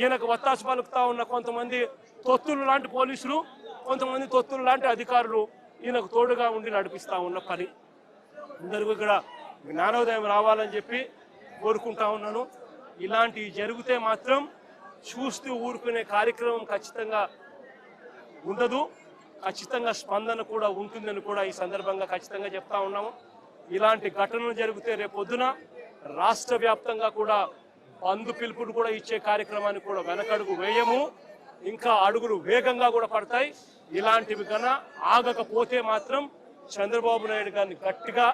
ఈయనకు వత్తాసు పలుకుతా ఉన్న కొంతమంది తొత్తులు లాంటి పోలీసులు కొంతమంది తొత్తులు లాంటి అధికారులు ఈయనకు తోడుగా ఉండి నడిపిస్తూ ఉన్న పని. అందరికీ ఇక్కడ జ్ఞానోదయం రావాలని చెప్పి కోరుకుంటా ఉన్నాను. ఇలాంటివి జరిగితే మాత్రం చూస్తూ ఊరుకునే కార్యక్రమం ఖచ్చితంగా ఉండదు. ఖచ్చితంగా స్పందన కూడా ఉంటుందని కూడా ఈ సందర్భంగా ఖచ్చితంగా చెప్తా ఉన్నాము. ఇలాంటి ఘటనలు జరిగితే రేపొద్దున రాష్ట్ర వ్యాప్తంగా కూడా పందు పిలుపులు కూడా ఇచ్చే కార్యక్రమాన్ని కూడా వెనకడుగు వేయము. ఇంకా అడుగులు వేగంగా కూడా పడతాయి. ఇలాంటివి కన ఆగకపోతే మాత్రం చంద్రబాబు నాయుడు గారిని గట్టిగా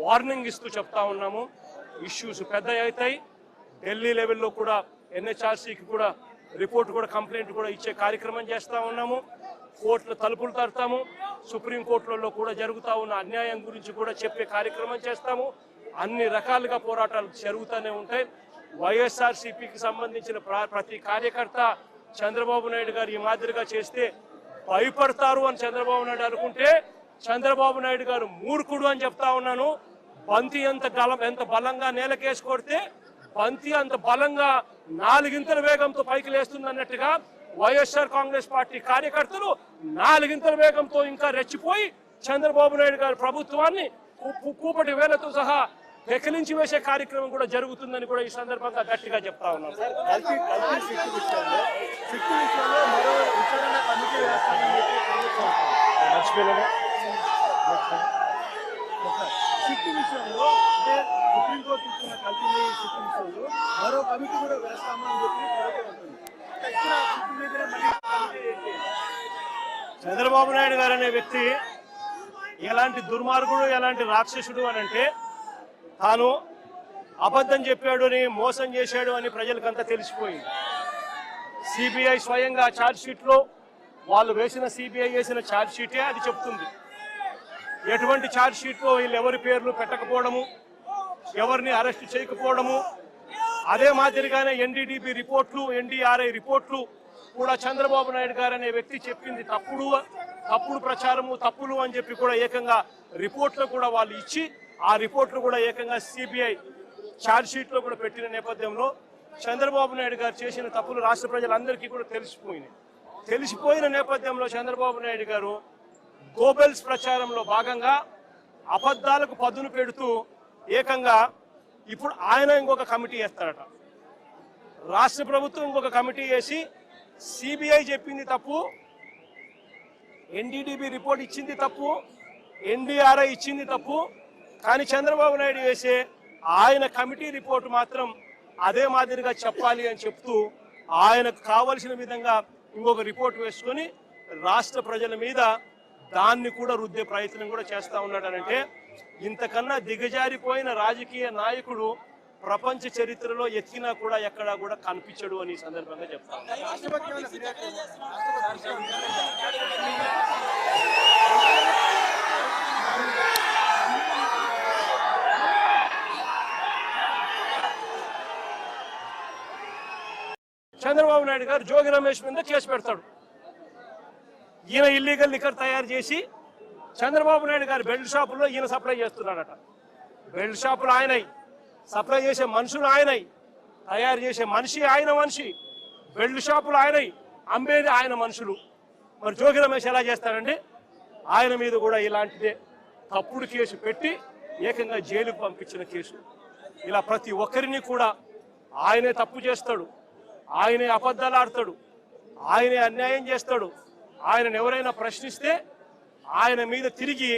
వార్నింగ్ ఇస్తూ చెప్తా ఉన్నాము. ఇష్యూస్ పెద్ద అవుతాయి. ఢిల్లీ లెవెల్లో కూడా ఎన్హెచ్ఆర్సీకి కూడా రిపోర్ట్ కూడా కంప్లైంట్ కూడా ఇచ్చే కార్యక్రమం చేస్తూ ఉన్నాము. కోర్టుల తలుపులు తడతాము సుప్రీంకోర్టులలో కూడా జరుగుతూ ఉన్న అన్యాయం గురించి కూడా చెప్పే కార్యక్రమం చేస్తాము. అన్ని రకాలుగా పోరాటాలు జరుగుతూనే ఉంటాయి. వైఎస్ఆర్ సిపికి సంబంధించిన ప్ర- ప్రతి కార్యకర్త చంద్రబాబు నాయుడు గారు ఈ మాదిరిగా చేస్తే భయపడతారు అని చంద్రబాబు నాయుడు అనుకుంటే చంద్రబాబు నాయుడు గారు మూర్ఖుడు అని చెప్తా ఉన్నాను. బంతి ఎంత గలం ఎంత బలంగా నేలకేసి కొడితే బంతి అంత బలంగా నాలుగింతల వేగంతో పైకి లేస్తుంది అన్నట్టుగా వైఎస్ఆర్ కాంగ్రెస్ పార్టీ కార్యకర్తలు నాలుగింతల వేగంతో ఇంకా రెచ్చిపోయి చంద్రబాబు నాయుడు గారి ప్రభుత్వాన్ని కూపటి వేలతో సహా పెకిలించి వేసే కార్యక్రమం కూడా జరుగుతుందని కూడా ఈ సందర్భంగా గట్టిగా చెప్తా సిక్కు విషయంలో మరో అంటే సుప్రీంకోర్టు ఇచ్చిన సిక్కు విషయంలో కమిటీ కూడా వేస్తామని చెప్పి? చంద్రబాబు నాయుడు గారు అనే వ్యక్తి ఎలాంటి దుర్మార్గుడు ఎలాంటి రాక్షసుడు అని అంటే తాను అబద్ధం చెప్పాడు అని మోసం చేశాడు అని ప్రజలకంతా తెలిసిపోయింది. సిబిఐ స్వయంగా ఛార్జ్ షీట్లో వాళ్ళు వేసిన సిబిఐ వేసిన ఛార్జ్ షీటే అది చెప్తుంది. ఎటువంటి ఛార్జ్ షీట్లో వీళ్ళు ఎవరి పేర్లు పెట్టకపోవడము ఎవరిని అరెస్ట్ చేయకపోవడము అదే మాదిరిగానే ఎన్డీడీబీ రిపోర్ట్లు ఎన్డీఆర్ఐ రిపోర్ట్లు కూడా చంద్రబాబు నాయుడు గారు అనే వ్యక్తి చెప్పింది తప్పుడు తప్పుడు ప్రచారము తప్పులు అని చెప్పి కూడా ఏకంగా రిపోర్ట్లు కూడా వాళ్ళు ఇచ్చి ఆ రిపోర్ట్లు కూడా ఏకంగా సిబిఐ ఛార్జ్ షీట్లో కూడా పెట్టిన నేపథ్యంలో చంద్రబాబు నాయుడు గారు చేసిన తప్పులు రాష్ట్ర ప్రజలందరికీ కూడా తెలిసిపోయినాయి. తెలిసిపోయిన నేపథ్యంలో చంద్రబాబు నాయుడు గారు గోబెల్స్ ప్రచారంలో భాగంగా అబద్ధాలకు పదును పెడుతూ ఏకంగా ఇప్పుడు ఆయన ఇంకొక కమిటీ వేస్తారట. రాష్ట్ర ప్రభుత్వం ఇంకొక కమిటీ వేసి సిబిఐ చెప్పింది తప్పు ఎన్డీడీబీ రిపోర్ట్ ఇచ్చింది తప్పు ఎన్డీఆర్ఐ ఇచ్చింది తప్పు కానీ చంద్రబాబు నాయుడు వేసే ఆయన కమిటీ రిపోర్ట్ మాత్రం అదే మాదిరిగా చెప్పాలి అని చెప్తూ ఆయనకు కావలసిన విధంగా ఇంకొక రిపోర్ట్ వేసుకొని రాష్ట్ర ప్రజల మీద దాన్ని కూడా రుద్దే ప్రయత్నం కూడా చేస్తూ ఉన్నాడనంటే ఇంతకన్నా దిగజారిపోయిన రాజకీయ నాయకుడు ప్రపంచ చరిత్రలో ఎత్తినా కూడా ఎక్కడా కూడా కనిపించడు అని సందర్భంగా చెప్తా చంద్రబాబు నాయుడు గారు జోగి రమేష్ మీద కేసు పెడతాడు. ఈయన ఇల్లీగల్ లిక్కర్ తయారు చేసి చంద్రబాబు నాయుడు గారి బెల్ట్ షాపులో ఈయన సప్లై చేస్తున్నాడట. బెల్ట్ షాపులు ఆయనై సప్లై చేసే మనుషులు ఆయనై తయారు చేసే మనిషి ఆయన మనిషి బెల్ట్ షాపులు ఆయనై అమ్మేది ఆయన మనుషులు. మరి జోగి రమేష్ ఎలా చేస్తాడండి? ఆయన మీద కూడా ఇలాంటిదే తప్పుడు కేసు పెట్టి ఏకంగా జైలుకు పంపించిన కేసు. ఇలా ప్రతి ఒక్కరిని కూడా ఆయనే తప్పు చేస్తాడు. ఆయనే అబద్ధాలు ఆడతాడు. ఆయనే అన్యాయం చేస్తాడు. ఆయనను ఎవరైనా ప్రశ్నిస్తే ఆయన మీద తిరిగి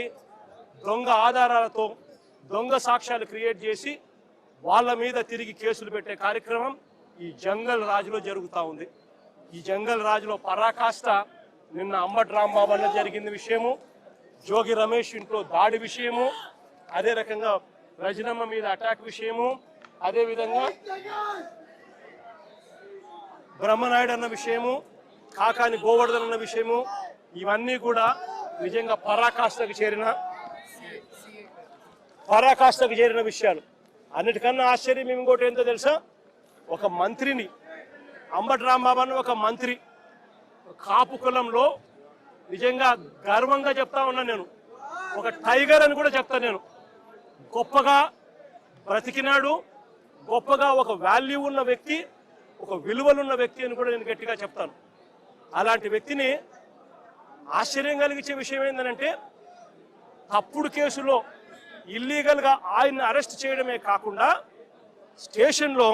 దొంగ ఆధారాలతో దొంగ సాక్ష్యాలు క్రియేట్ చేసి వాళ్ళ మీద తిరిగి కేసులు పెట్టే కార్యక్రమం ఈ జంగల్ రాజులో జరుగుతూ ఉంది. ఈ జంగల్ రాజులో పరాకాష్ట నిన్న అంబట్ రాంబాబు వల్ల జరిగిన విషయము జోగి రమేష్ ఇంట్లో దాడి విషయము అదే రకంగా రజనమ్మ మీద అటాక్ విషయము అదేవిధంగా బ్రహ్మనాయుడు అన్న విషయము కాకాని గోవర్ధన్ అన్న విషయము ఇవన్నీ కూడా నిజంగా పరాకాష్ఠకు చేరిన పరాకాష్ఠకు చేరిన విషయాలు. అన్నిటికన్నా ఆశ్చర్యం ఇంకోటి ఏంటో తెలుసా? ఒక మంత్రిని అంబటి రాంబాబు అన్న ఒక మంత్రి కాపు కులంలో నిజంగా గర్వంగా చెప్తా ఉన్నాను నేను. ఒక టైగర్ అని కూడా చెప్తా నేను. గొప్పగా బ్రతికినాడు గొప్పగా ఒక వాల్యూ ఉన్న వ్యక్తి ఒక విలువలున్న వ్యక్తి అని కూడా నేను గట్టిగా చెప్తాను. అలాంటి వ్యక్తిని ఆశ్చర్యం కలిగించే విషయం ఏంటంటే తప్పుడు కేసులో ఇల్లీగల్గా ఆయన్ని అరెస్ట్ చేయడమే కాకుండా స్టేషన్లో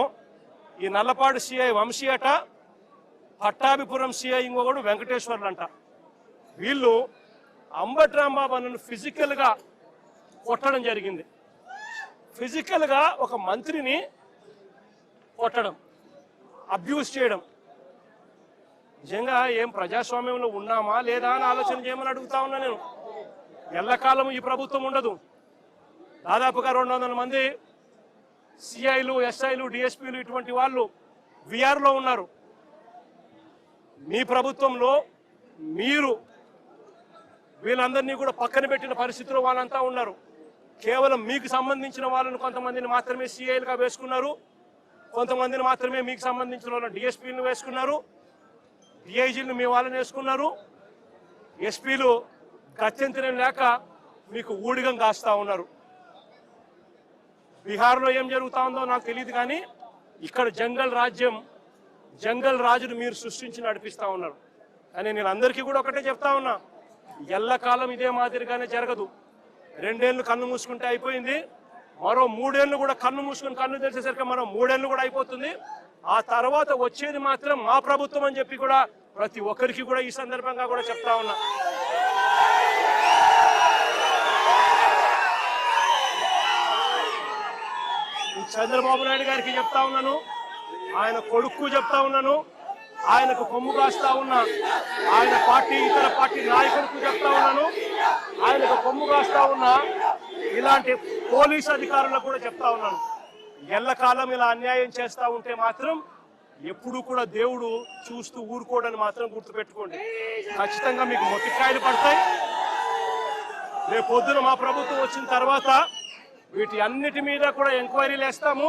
ఈ నల్లపాడు సిఐ వంశీ అట పట్టాభిపురం సిఐ ఇంకొకడు వెంకటేశ్వర్లు అంట వీళ్ళు అంబట్ రాంబాబు అన్నను ఫిజికల్గా కొట్టడం జరిగింది. ఫిజికల్గా ఒక మంత్రిని కొట్టడం. అబ్యూస్ చేయడం. నిజంగా ఏం ప్రజాస్వామ్యంలో ఉన్నామా లేదా అని ఆలోచన చేయమని అడుగుతా ఉన్నా నేను. ఎల్లకాలం ఈ ప్రభుత్వం ఉండదు. దాదాపుగా రెండు వందల మంది సిఐలు ఎస్ఐలు డిఎస్పీలు ఇటువంటి వాళ్ళు విఆర్లో ఉన్నారు. మీ ప్రభుత్వంలో మీరు వీళ్ళందరినీ కూడా పక్కన పెట్టిన పరిస్థితిలో వాళ్ళంతా ఉన్నారు. కేవలం మీకు సంబంధించిన వాళ్ళని కొంతమందిని మాత్రమే సిఐలుగా వేసుకున్నారు. కొంతమందిని మాత్రమే మీకు సంబంధించిన వాళ్ళని డిఎస్పీలను వేసుకున్నారు. డిఐజీలను మీ వాళ్ళని వేసుకున్నారు. ఎస్పీలు గత్యంతరం లేక మీకు ఊడిగం కాస్తా ఉన్నారు. బీహార్లో ఏం జరుగుతా ఉందో నాకు తెలియదు కానీ ఇక్కడ జంగల్ రాజ్యం జంగల్ రాజును మీరు సృష్టించి నడిపిస్తా ఉన్నారు. కానీ నేను అందరికీ కూడా ఒకటే చెప్తా ఉన్నా ఎల్లకాలం ఇదే మాదిరిగానే జరగదు. రెండేళ్ళు కన్ను మూసుకుంటే అయిపోయింది. మరో మూడేళ్ళు కూడా కన్ను మూసుకొని కన్ను తెరిచేసరికి మరో మూడేళ్ళు కూడా అయిపోతుంది. ఆ తర్వాత వచ్చేది మాత్రం మా ప్రభుత్వం అని చెప్పి కూడా ప్రతి ఒక్కరికి కూడా ఈ సందర్భంగా కూడా చెప్తా ఉన్నా. చంద్రబాబు నాయుడు గారికి చెప్తా ఉన్నాను. ఆయన కొడుకు చెప్తా ఉన్నాను. ఆయనకు కొమ్ము కాస్తా ఉన్నా. ఆయన పార్టీ ఇతర పార్టీ నాయకులకు చెప్తా ఉన్నాను. ఆయనకు కొమ్ము కాస్తా ఉన్నా. ఇలాంటి పోలీస్ అధికారులకు కూడా చెప్తా ఉన్నాను. ఎల్లకాలం ఇలా అన్యాయం చేస్తూ ఉంటే మాత్రం ఎప్పుడు కూడా దేవుడు చూస్తూ ఊరుకోడని మాత్రం గుర్తుపెట్టుకోండి. ఖచ్చితంగా మీకు మొట్టికాయలు పడతాయి. రేపు పొద్దున మా ప్రభుత్వం వచ్చిన తర్వాత వీటి అన్నిటి మీద కూడా ఎంక్వైరీలు వేస్తాము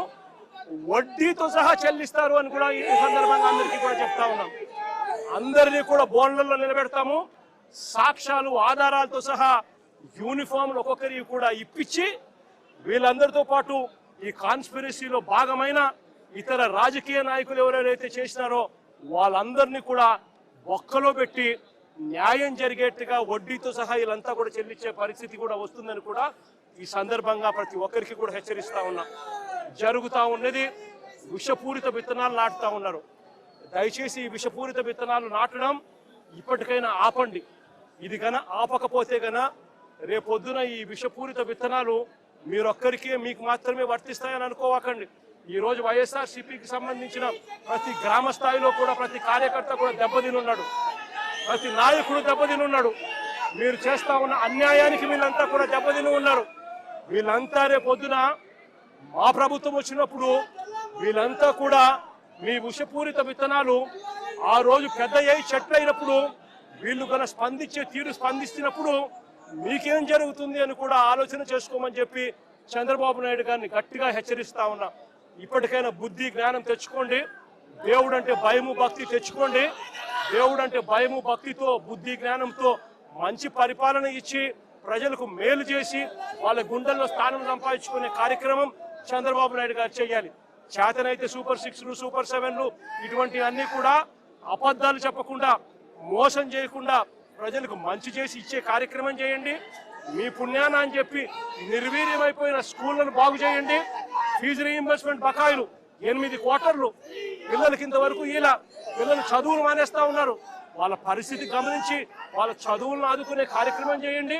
వడ్డీతో సహా చెల్లిస్తారు అని కూడా ఈ సందర్భంగా అందరికీ కూడా చెప్తా ఉన్నాం. అందరినీ కూడా బోన్లలో నిలబెడతాము. సాక్ష్యాలు ఆధారాలతో సహా యూనిఫామ్లు ఒక్కొక్కరికి కూడా ఇప్పించి వీళ్ళందరితో పాటు ఈ కాన్స్పిరసీలో భాగమైన ఇతర రాజకీయ నాయకులు ఎవరెవరైతే చేసినారో వాళ్ళందరినీ కూడా ఒక్కలో పెట్టి న్యాయం జరిగేట్టుగా వడ్డీతో సహా వీళ్ళంతా కూడా చెల్లించే పరిస్థితి కూడా వస్తుందని కూడా ఈ సందర్భంగా ప్రతి ఒక్కరికి కూడా హెచ్చరిస్తా ఉన్నా. జరుగుతూ ఉన్నది విషపూరిత విత్తనాలు నాటుతా ఉన్నారు. దయచేసి ఈ విషపూరిత విత్తనాలు నాటడం ఇప్పటికైనా ఆపండి. ఇది గన ఆపకపోతే గన రేపొద్దున ఈ విషపూరిత విత్తనాలు మీరొక్కరికే మీకు మాత్రమే వర్తిస్తాయని అనుకోవాకండి. ఈ రోజు వైఎస్ఆర్ సిపికి సంబంధించిన ప్రతి గ్రామ స్థాయిలో కూడా ప్రతి కార్యకర్త కూడా దెబ్బతిని ఉన్నాడు ప్రతి నాయకుడు దెబ్బతిని ఉన్నాడు మీరు చేస్తా ఉన్న అన్యాయానికి వీళ్ళంతా కూడా దెబ్బతిని ఉన్నారు. వీళ్ళంతా రేపొద్దున మా ప్రభుత్వం వచ్చినప్పుడు వీళ్ళంతా కూడా మీ విషపూరిత విత్తనాలు ఆ రోజు పెద్ద అయి చెట్లు అయినప్పుడు వీళ్ళు కనుక స్పందించే తీరు స్పందిస్తున్నప్పుడు మీకేం జరుగుతుంది అని కూడా ఆలోచన చేసుకోమని చెప్పి చంద్రబాబు నాయుడు గారిని గట్టిగా హెచ్చరిస్తా ఉన్నా. ఇప్పటికైనా బుద్ధి జ్ఞానం తెచ్చుకోండి. దేవుడు అంటే భయము భక్తి తెచ్చుకోండి. దేవుడు అంటే భయము భక్తితో బుద్ధి జ్ఞానంతో మంచి పరిపాలన ఇచ్చి ప్రజలకు మేలు చేసి వాళ్ళ గుండెల్లో స్థానం సంపాదించుకునే కార్యక్రమం చంద్రబాబు నాయుడు గారు చేయాలి. చేతనైతే సూపర్ సిక్స్లు సూపర్ సెవెన్లు ఇటువంటివన్నీ కూడా అబద్ధాలు చెప్పకుండా మోసం చేయకుండా ప్రజలకు మంచి చేసి ఇచ్చే కార్యక్రమం చేయండి. మీ పుణ్యాన అని చెప్పి నిర్వీర్యమైపోయిన స్కూళ్ళను బాగు చేయండి. ఫీజు రీఇంబర్స్మెంట్ బకాయిలు ఎనిమిది క్వార్టర్లు. పిల్లలకి ఇంతవరకు ఇలా పిల్లలు చదువులు మానేస్తా ఉన్నారు. వాళ్ళ పరిస్థితి గమనించి వాళ్ళ చదువులను ఆదుకునే కార్యక్రమం చేయండి.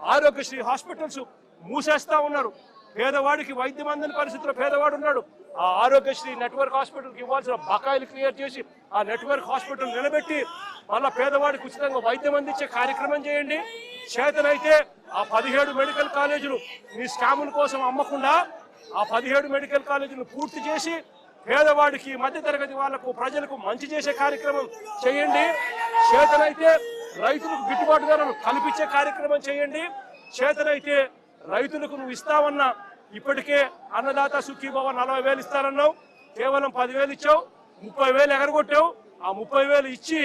ఆరోగ్యశ్రీ హాస్పిటల్స్ మూసేస్తా ఉన్నారు. పేదవాడికి వైద్యం అందని పరిస్థితిలో పేదవాడు ఉన్నాడు. ఆ ఆరోగ్యశ్రీ నెట్వర్క్ హాస్పిటల్కి ఇవ్వాల్సిన బకాయిలు క్లియర్ చేసి ఆ నెట్వర్క్ హాస్పిటల్ నిలబెట్టి మళ్ళా పేదవాడికి ఉచితంగా వైద్యం అందించే కార్యక్రమం చేయండి. చేతనైతే ఆ పదిహేడు మెడికల్ కాలేజీలు మీ స్కాముల కోసం అమ్మకుండా ఆ పదిహేడు మెడికల్ కాలేజీలు పూర్తి చేసి పేదవాడికి మధ్యతరగతి వాళ్ళకు ప్రజలకు మంచి చేసే కార్యక్రమం చేయండి. చేతనైతే రైతులకు గిట్టుబాటు ధరలు కల్పించే కార్యక్రమం చేయండి. చేతనైతే రైతులకు నువ్వు ఇస్తావన్నా ఇప్పటికే అన్నదాత సుఖీభవ నలభై వేలు ఇస్తానన్నావు. కేవలం పదివేలు ఇచ్చావు. ముప్పై వేలు ఎగరగొట్టావు. ఆ ముప్పై వేలు ఇచ్చి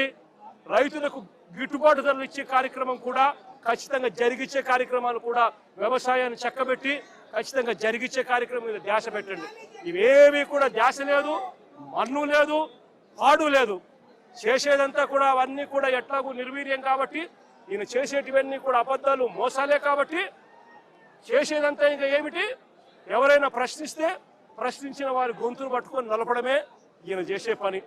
రైతులకు గిట్టుబాటు ధరలు ఇచ్చే కార్యక్రమం కూడా ఖచ్చితంగా జరిగించే కార్యక్రమాలు కూడా వ్యవసాయాన్ని చక్కబెట్టి ఖచ్చితంగా జరిగించే కార్యక్రమం మీద ధ్యాస పెట్టండి. ఇవేవి కూడా ధ్యాస లేదు మన్ను లేదు పాడు లేదు. చేసేదంతా కూడా అవన్నీ కూడా ఎట్లాగూ నిర్వీర్యం కాబట్టి ఈయన చేసేటివన్నీ కూడా అబద్ధాలు మోసాలే కాబట్టి చేసేదంతా ఇంకా ఏమిటి? ఎవరైనా ప్రశ్నిస్తే ప్రశ్నించిన వారి గొంతును పట్టుకొని నలపడమే ఈయన చేసే పని.